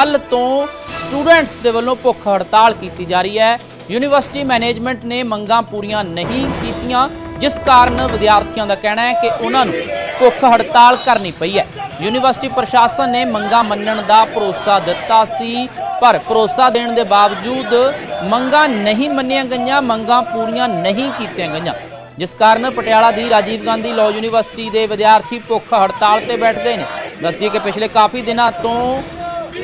ਕੱਲ ਤੋਂ ਸਟੂਡੈਂਟਸ ਦੇ ਵੱਲੋਂ ਭੁੱਖ ਹੜਤਾਲ ਕੀਤੀ ਜਾ ਰਹੀ ਹੈ। ਯੂਨੀਵਰਸਿਟੀ ਮੈਨੇਜਮੈਂਟ ਨੇ ਮੰਗਾਂ ਪੂਰੀਆਂ ਨਹੀਂ ਕੀਤੀਆਂ, ਜਿਸ ਕਾਰਨ ਵਿਦਿਆਰਥੀਆਂ ਦਾ ਕਹਿਣਾ ਹੈ ਕਿ ਉਹਨਾਂ ਨੂੰ ਭੁੱਖ ਹੜਤਾਲ ਕਰਨੀ ਪਈ ਹੈ। ਯੂਨੀਵਰਸਿਟੀ ਪ੍ਰਸ਼ਾਸਨ ਨੇ ਮੰਗਾਂ ਮੰਨਣ ਦਾ ਭਰੋਸਾ ਦਿੱਤਾ ਸੀ, ਪਰ ਭਰੋਸਾ ਦੇਣ ਦੇ ਬਾਵਜੂਦ ਮੰਗਾਂ ਨਹੀਂ ਮੰਨੀਆਂ ਗਈਆਂ, ਮੰਗਾਂ ਪੂਰੀਆਂ ਨਹੀਂ ਕੀਤੀਆਂ ਗਈਆਂ। ਜਿਸ ਕਾਰਨ ਪਟਿਆਲਾ ਦੀ ਰਾਜੀਵ ਗਾਂਧੀ ਲਾਅ ਯੂਨੀਵਰਸਿਟੀ ਦੇ ਵਿਦਿਆਰਥੀ ਭੁੱਖ ਹੜਤਾਲ ਤੇ ਬੈਠ ਗਏ ਨੇ। ਦੱਸਦੀ ਕਿ ਪਿਛਲੇ ਕਾਫੀ ਦਿਨਾਂ ਤੋਂ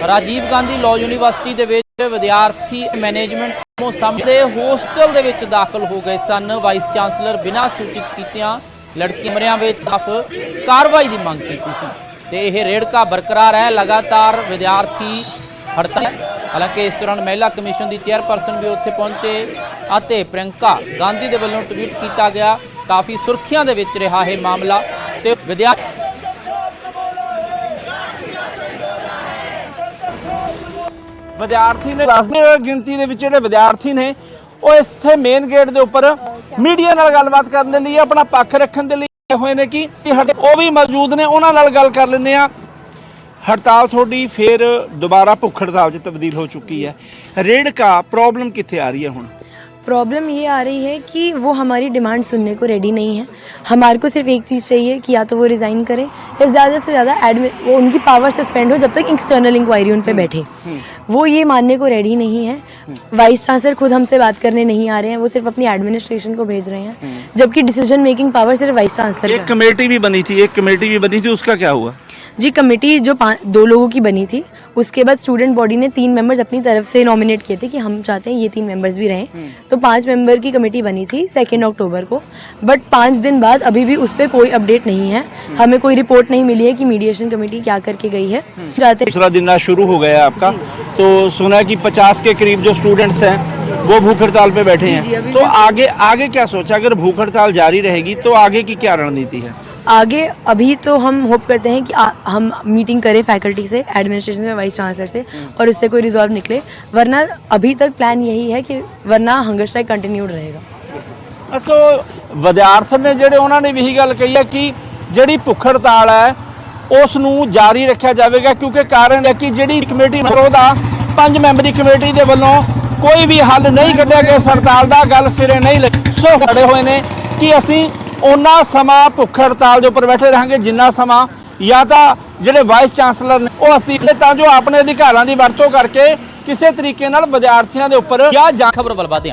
ਰਾਜੀਵ ਗਾਂਧੀ ਲਾਅ ਯੂਨੀਵਰਸਿਟੀ ਦੇ ਵਿੱਚ ਵਿਦਿਆਰਥੀ ਮੈਨੇਜਮੈਂਟ ਤੋਂ ਸਾਹਮਣੇ ਹੋਸਟਲ ਦੇ ਵਿੱਚ ਦਾਖਲ ਹੋ ਗਏ ਸਨ। ਵਾਈਸ ਚਾਂਸਲਰ ਬਿਨਾਂ ਸੂਚਿਤ ਕੀਤਿਆਂ ਲੜਕੀ ਕਮਰਿਆਂ ਵਿੱਚ ਸਖਤ ਕਾਰਵਾਈ ਦੀ ਮੰਗ ਕੀਤੀ ਸੀ ਤੇ ਇਹ ਰੇੜਕਾ ਬਰਕਰਾਰ ਹੈ। ਲਗਾਤਾਰ ਵਿਦਿਆਰਥੀ ਹੜਤਾਲ ਹਾਲਾਂਕਿ ਇਸ ਦੌਰਾਨ ਮਹਿਲਾ ਕਮਿਸ਼ਨ ਦੀ ਚੇਅਰਪਰਸਨ ਵੀ ਉੱਥੇ ਪਹੁੰਚੇ ਅਤੇ ਪ੍ਰਿਯੰਕਾ ਗਾਂਧੀ ਦੇ ਵੱਲੋਂ ਟਵੀਟ ਕੀਤਾ ਗਿਆ। ਕਾਫੀ ਸੁਰਖੀਆਂ ਦੇ ਵਿੱਚ ਰਿਹਾ ਇਹ ਮਾਮਲਾ ਤੇ ਵਿਦਿਆਰਥੀ ਵਿਦਿਆਰਥੀ ਨੇ ਦੱਸਦੇ ਗਿਣਤੀ ਦੇ ਵਿੱਚ ਜਿਹੜੇ ਵਿਦਿਆਰਥੀ ਨੇ ਉਹ ਇੱਥੇ ਮੇਨ ਗੇਟ ਦੇ ਉੱਪਰ ਮੀਡੀਆ ਨਾਲ ਗੱਲਬਾਤ ਕਰਨ ਦੇ ਲਈ ਆਪਣਾ ਪੱਖ ਰੱਖਣ ਦੇ ਲਈ ਆਏ ਹੋਏ ਨੇ ਕਿ ਹਟ- ਉਹ ਵੀ ਮੌਜੂਦ ਨੇ ਉਹਨਾਂ ਨਾਲ ਗੱਲ ਕਰ ਲੈਂਦੇ ਆ ਹੜਤਾਲ ਤੁਹਾਡੀ ਫੇਰ ਦੁਬਾਰਾ ਭੁੱਖ ਹੜਤਾਲ 'ਚ ਤਬਦੀਲ ਹੋ ਚੁੱਕੀ ਹੈ ਰੇੜਕਾ ਪ੍ਰੋਬਲਮ ਕਿੱਥੇ ਆ ਰਹੀ ਹੈ ਹੁਣ प्रॉब्लम ये आ रही है कि वो हमारी डिमांड सुनने को रेडी नहीं है हमारे को सिर्फ एक चीज़ चाहिए कि या तो वो रिज़ाइन करें या ज़्यादा से ज़्यादा एडमिन वो उनकी पावर सस्पेंड हो जब तक एक्सटर्नल इंक्वायरी उन पर बैठे। वो ये मानने को रेडी नहीं है। वाइस चांसलर खुद हमसे बात करने नहीं आ रहे हैं वो सिर्फ़ अपनी एडमिनिस्ट्रेशन को भेज रहे हैं। जबकि डिसीज़न मेकिंग पावर सिर्फ़ वाइस चांसलर एक कमेटी भी बनी थी एक कमेटी भी बनी थी उसका क्या हुआ? जी कमेटी जो पाँच दो लोगों की बनी थी उसके बाद स्टूडेंट बॉडी ने तीन मेंबर्स अपनी तरफ़ से नॉमिनेट किए थे कि हम चाहते हैं ये तीन मेंबर्स भी रहें। तो पाँच मेंबर की कमेटी बनी थी सेकेंड अक्टूबर को। बट पाँच दिन बाद अभी भी उस पर कोई अपडेट नहीं है। हमें कोई रिपोर्ट नहीं मिली है कि मीडिएशन कमेटी क्या करके गई है। चाहते दूसरा दिन आज शुरू हो गया आपका। तो सुना है कि 50 के करीब जो स्टूडेंट्स हैं वो भूख हड़ताल पे बैठे हैं। तो आगे आगे क्या सोचा? अगर भूख हड़ताल जारी रहेगी तो आगे की क्या रणनीति है? आगे अभी तो हम होप करते हैं कि आ, हम मीटिंग करें फैकल्टी से एडमिनिस्ट्रेशन से वाइस चांसलर से और उससे कोई रिजॉल्व निकले वरना अभी तक प्लान यही है कि वरना हंगर स्ट्राइक कंटिन्यूड रहेगा ਸੋ ਵਿਦਿਆਰਥੀ ਨੇ ਜਿਹੜੇ ਉਹਨਾਂ ਨੇ ਵੀ ਇਹੀ ਗੱਲ ਕਹੀ ਹੈ ਕਿ ਜਿਹੜੀ ਭੁੱਖ ਹੜਤਾਲ ਹੈ ਉਸ ਨੂੰ ਜਾਰੀ ਰੱਖਿਆ ਜਾਵੇਗਾ ਕਿਉਂਕਿ ਕਾਰਨ ਹੈ ਕਿ ਜਿਹੜੀ ਕਮੇਟੀ ਵਿਰੋਧ ਆ ਪੰਜ ਮੈਂਬਰੀ ਕਮੇਟੀ ਦੇ ਵੱਲੋਂ ਕੋਈ ਵੀ ਹੱਲ ਨਹੀਂ ਕੱਢਿਆ ਗਿਆ ਇਸ ਹੜਤਾਲ ਦਾ ਗੱਲ ਸਿਰੇ ਨਹੀਂ ਲੱਗੀ ਸੋ ਖੜੇ ਹੋਏ ਨੇ ਕਿ ਅਸੀਂ ਉਹਨਾਂ ਸਮਾਂ ਭੁੱਖ ਹੜਤਾਲ ਦੇ ਉੱਪਰ ਬੈਠੇ ਰਹਾਂਗੇ, ਜਿੰਨਾ ਸਮਾਂ ਜਾਂ ਤਾਂ ਜਿਹੜੇ ਵਾਈਸ ਚਾਂਸਲਰ ਨੇ, ਉਹ ਅਸਤੀਫੇ ਤਾਂ ਜੋ ਆਪਣੇ ਅਧਿਕਾਰਾਂ ਦੀ ਵਰਤੋਂ ਕਰਕੇ ਕਿਸੇ ਤਰੀਕੇ ਨਾਲ ਵਿਦਿਆਰਥੀਆਂ ਦੇ ਉੱਪਰ ਜਾਂ ਖਬਰ ਵੱਲ ਵਧਦੇ